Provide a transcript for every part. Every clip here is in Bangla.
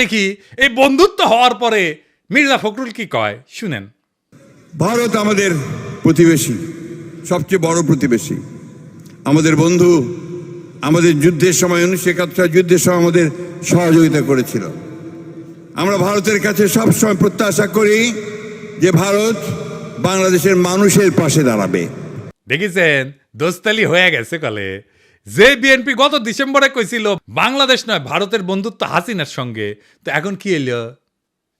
দেখি এই বন্ধুত্ব হওয়ার পরে মির্জা ফখরুল কি কয়? শুনেন। ভারত আমাদের প্রতিবেশী সবচেয়ে বড় প্রতিবেশী। আমাদের বন্ধু আমাদের যুদ্ধের সময় উনিশশো একাত্তর যুদ্ধের সময় আমাদের সহযোগিতা করেছিল। আমরা ভারতের কাছে সবসময় প্রত্যাশা করি যে ভারত বাংলাদেশের মানুষের পাশে দাঁড়াবে। দেখেছেন দোস্তালি হয়ে গেছে কলে। যে বিএনপি গত ডিসেম্বরে কইছিল, বাংলাদেশ নয়, ভারতের বন্ধুত্ব হাসিনার সঙ্গে। তো এখন কি এলো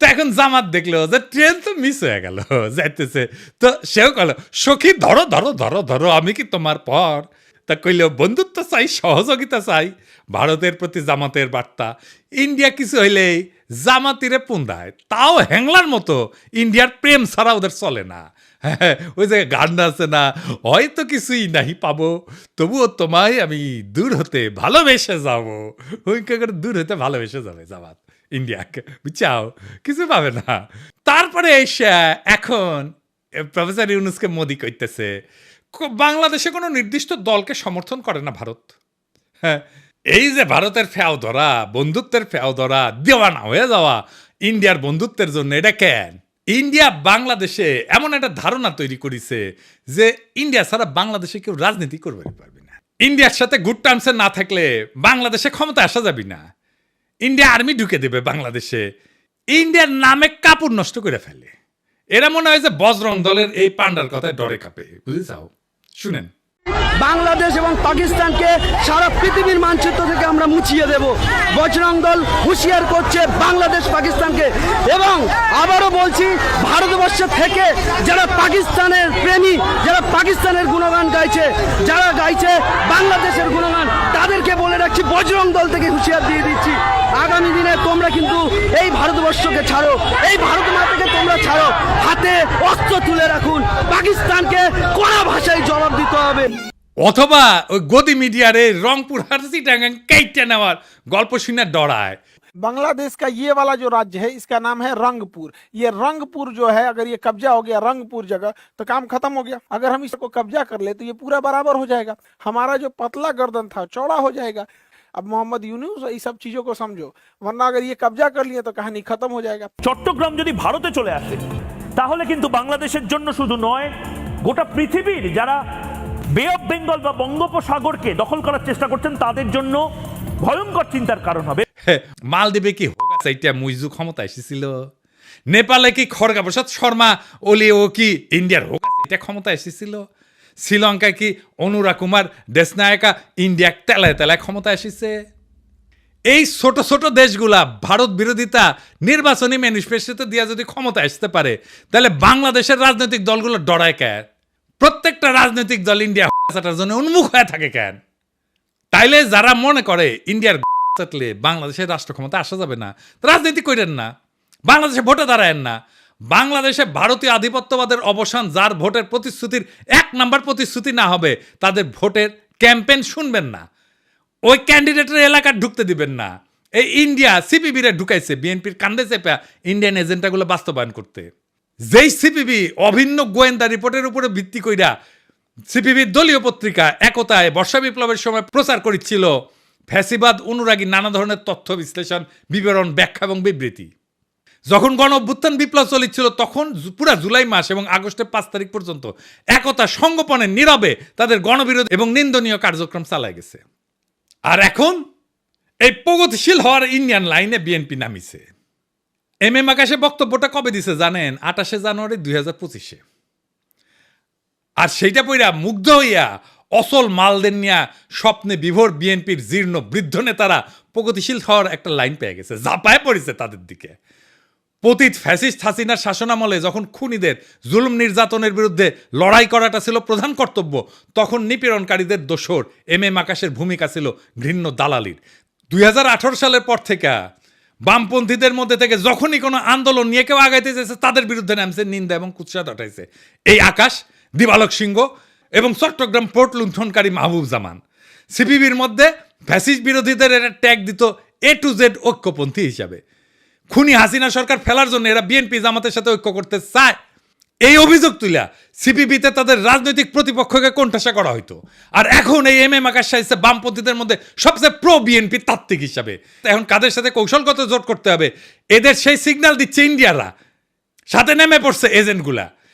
তো এখন জামাত দেখল যে ট্রেন তো মিস হয়ে গেল, যাইতেছে। তো সেও কল সখী, ধরো ধরো ধরো ধরো, আমি কি তোমার পর? তা কইল বন্ধুত্ব চাই, সহযোগিতা চাই, ভারতের প্রতি জামাতের বার্তা। ইন্ডিয়া কিছু হইলেই জামাতিরে পুন্দায়। তাও হ্যাংলার মতো ইন্ডিয়ার প্রেম ছাড়া ওদের চলে না। হ্যাঁ ওই যে গান আছে না, হয়তো কিছুই নাহি পাবো। তবুও তোমায় আমি দূর হতে ভালোবেসে যাব। ওই করে দূর হতে ভালোবেসে যাবে জামাত ইন্ডিয়াকে। বুঝছাও? কিছু পাবে না। তারপরে এসে এখন প্রফেসর ইউনুসকে মোদি কইতেছে ক- বাংলাদেশে কোনো নির্দিষ্ট দলকে সমর্থন করে না ভারত। হ্যাঁ এই যে ভারতের ফেও ধরা বন্ধুত্বের ফেও ধরা দেওয়ানা হয়ে যাওয়া, ইন্ডিয়ার বন্ধুত্বের জন্য এটা কেন? ইন্ডিয়া বাংলাদেশে এমন একটা ধারণা তৈরি করেছে যে ইন্ডিয়া ছাড়া বাংলাদেশে কেউ রাজনীতি করবে পারবে না। ইন্ডিয়ার সাথে গুড টার্মসে না থাকলে বাংলাদেশে ক্ষমতা আসা যাবে না। ইন্ডিয়া আর্মি ঢুকে দেবে বাংলাদেশে। ইন্ডিয়ার নামে কাপড় নষ্ট করে ফেলে। এরা মনে হয় যে বজরং দলের এই পান্ডার কথায় ডরে কাঁপে বুঝেছাও শুনেন। বাংলাদেশ এবং পাকিস্তানকে সারা পৃথিবীর মানচিত্র থেকে আমরা মুছিয়ে দেব। বজরং দল হুঁশিয়ার করছে বাংলাদেশ পাকিস্তানকে। এবং আবারও বলছি, ভারতবর্ষ থেকে যারা পাকিস্তানের প্রেমী, যারা পাকিস্তানের গুণগান গাইছে, যারা গাইছে বাংলাদেশের গুণগান, তাদেরকে বলে রাখছি, বজরং দল থেকে হুঁশিয়ার দিয়ে দিচ্ছি। আগামী দিনে তোমরা কিন্তু এই ভারতবর্ষকে ছাড়ো এই ভারত মাতাকে তোমরা ছাড়ো হাতে অস্ত্র তুলে রাখুন পাকিস্তানকে কড়া ভাষায় জবাব দিতে হবে অথবা ওই গদি মিডিয়ারে রংপুর হারসি টাঙ্গাং কেটে নেওয়ার গল্প শুনে ডরায় बांग्लादेश का ये वाला जो राज्य है इसका नाम है रंगपुर ये रंगपुर जो है अगर ये कब्जा हो गया रंगपुर जगह तो काम खत्म हो गया अगर हम इसको कब्जा कर ले तो ये पूरा बराबर हो जाएगा हमारा जो पतला गर्दन था चौड़ा हो जाएगा अब मोहम्मद यूनुस ये सब चीजों को समझो वरना अगर ये कब्जा कर लिए तो कहानी खत्म हो जाएगा চট্টগ্রাম যদি ভারতে চলে আসে তাহলে কিন্তু বাংলাদেশের জন্য শুধু নয় গোটা পৃথিবীর যারা বে অফ বেঙ্গল বা বঙ্গোপসাগরকে দখল করার চেষ্টা করছেন তাদের জন্য ভয়ঙ্কর চিন্তার কারণ হবে মালদ্বীপে কি হোক এইটা মুইজু ক্ষমতা এসেছিল নেপালে কি খড়গা প্রসাদ শর্মা ওলি ও কি ইন্ডিয়ার হোক এটা ক্ষমতা এসেছিল শ্রীলঙ্কায় কি অনুরা কুমার দেশনায়কা ইন্ডিয়া তেলায় তেলায় ক্ষমতা এসেছে। এই ছোট ছোট দেশগুলা ভারত বিরোধিতা নির্বাচনী ম্যানিফেস্টোতে দিয়া যদি ক্ষমতা আসতে পারে, তাহলে বাংলাদেশের রাজনৈতিক দলগুলো ডরায় কেন প্রত্যেকটা রাজনৈতিক দল ইন্ডিয়া জন্য উন্মুখ হয়ে থাকে কেন তাইলে যারা মনে করে ইন্ডিয়ার থাকলে বাংলাদেশের রাষ্ট্র ক্ষমতা আসা যাবে না, রাজনীতি করেন না, বাংলাদেশে ভোটে দাঁড়ায়েন না বাংলাদেশে ভারতীয় আধিপত্যবাদের অবসান, যার ভোটের প্রতিশ্রুতির এক নাম্বার প্রতিশ্রুতি না হবে, তাদের ভোটের ক্যাম্পেন শুনবেন না। ওই ক্যান্ডিডেটের এলাকা ঢুকতে দিবেন না। এই ইন্ডিয়া সিপিবিরে ঢুকাইছে, বিএনপির কান্দে চেপা ইন্ডিয়ান এজেন্ডাগুলো বাস্তবায়ন করতে। যেই সিপিবি অভিন্ন গোয়েন্দা রিপোর্টের উপরে ভিত্তি কইরা সিপিবির দলীয় পত্রিকা একতায় বর্ষা বিপ্লবের সময় প্রচার করেছিল ফ্যাসিবাদ, অনুরাগী, নানা ধরনের তথ্য বিশ্লেষণ, বিবরণ, ব্যাখ্যা এবং বিবৃতি। যখন গণ অভ্যুত্থান বিপ্লব চলেছিল তখন পুরা জুলাই মাস এবং আগস্টের পাঁচ তারিখ পর্যন্ত একতা সংগোপনে, নীরবে তাদের গণবিরোধ এবং নিন্দনীয় কার্যক্রম চালায় গেছে। আর এখন এই প্রগতিশীল হওয়ার ইন্ডিয়ান লাইনে বিএনপি নামিছে। এম এম আকাশে বক্তব্যটা কবে দিছে জানেন? আঠাশে জানুয়ারি দুই হাজার পঁচিশে। আর সেইটা পইরা মুগ্ধ হইয়া অসল মালদের নিয়া স্বপ্নে বিভোর বিএনপির জীর্ণ বৃদ্ধ নেতারা প্রগতিশীল হওয়ার একটা লাইন পেয়ে গেছে। জাপায় পড়েছে তাদের দিকে। পতিত ফ্যাসিস্ট হাসিনার শাসনামলে যখন খুনিদের জুলুম নির্যাতনের বিরুদ্ধে লড়াই করাটা ছিল প্রধান কর্তব্য, তখন নিপীড়নকারীদের দোসর এম এম আকাশের ভূমিকা ছিল ঘৃণ্য দালালির। দুই হাজার আঠারো সালের পর থেকে বামপন্থীদের মধ্যে থেকে যখনই কোনো আন্দোলন নিয়ে কেউ আগাইতে চেয়েছে তাদের বিরুদ্ধে নামছে নিন্দা এবং কুৎসা দটাইছে। এই আকাশ, দিবালক সিংহ এবং চট্টগ্রাম পোর্ট লুণ্ঠনকারী মাহবুব জামান সিপিবির মধ্যে ফ্যাসিস্ট বিরোধীদের এটা ট্যাগ দিত এ টু জেড ঐক্যপন্থী হিসাবে। খুনি হাসিনা সরকার ফেলার জন্য এরা বিএনপি জামাতের সাথে ঐক্য করতে চায়। এই অভিযোগ তুলা সিপিবিতে তাদের রাজনৈতিক প্রতিপক্ষকে কোণঠাসা করা হইতো। আর এখন এই এম এম আকাশ সাহিসে বামপন্থীদের মধ্যে সবচেয়ে প্রো বিএনপি তাত্ত্বিক হিসাবে। এখন কাদের সাথে কৌশলগত জোট করতে হবে? এদের সেই সিগন্যাল দিচ্ছে ইন্ডিয়ারা। সাথে নেমে পড়ছে এজেন্টগুলা।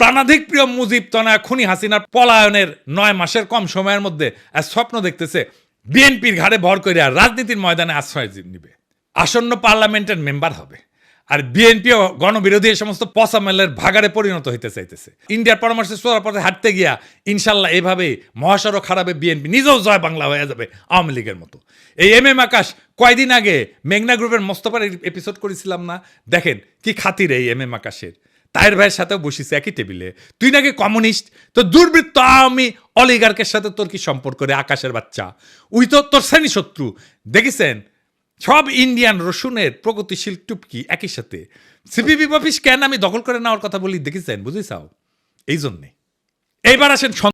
প্রাণাধিক প্রিয় মুজিব তনয়া খুনি হাসিনার পলায়নের নয় মাসের কম সময়ের মধ্যে স্বপ্ন দেখতেছে, বিএনপির ঘাড়ে ভর করে আর রাজনীতির ময়দানে আশ্রয় নিবে। আসন্ন পার্লামেন্টের মেম্বার হবে। আর বিএনপিও গণবিরোধী এই সমস্ত পসামেলের ভাগারে পরিণত হইতে চাইতেছে। ইন্ডিয়ার পরামর্শে পথে হাঁটতে গিয়া ইনশাল্লাহ এভাবে মহাসড়ক খারাপে বিএনপি নিজেও জয় বাংলা হয়ে যাবে আওয়ামী লীগের মতো। এই এম এম আকাশ কয়দিন আগে মেঘনা গ্রুপের মোস্তফার এপিসোড করেছিলাম না? দেখেন কি খাতির এই এম এম আকাশের। তায়ের ভাইয়ের সাথেও বসিস একই টেবিলে। তুই নাকি কমিউনিস্ট? তো দুর্বৃত্ত আমি অলিগার্কের সাথে তোর কি সম্পর্ক রে, আকাশের বাচ্চা? উই তো তোর শ্রেণি শত্রু দেখেছেন? সব ইন্ডিয়ান রসুনের প্রগতিশীল টুপকি একই সাথে। সিপিবি অফিস কেন আমি দখল করে নেওয়ার কথা বলি? দেখেছেন? বুঝেছাও এই জন্যে। এইবার আসেন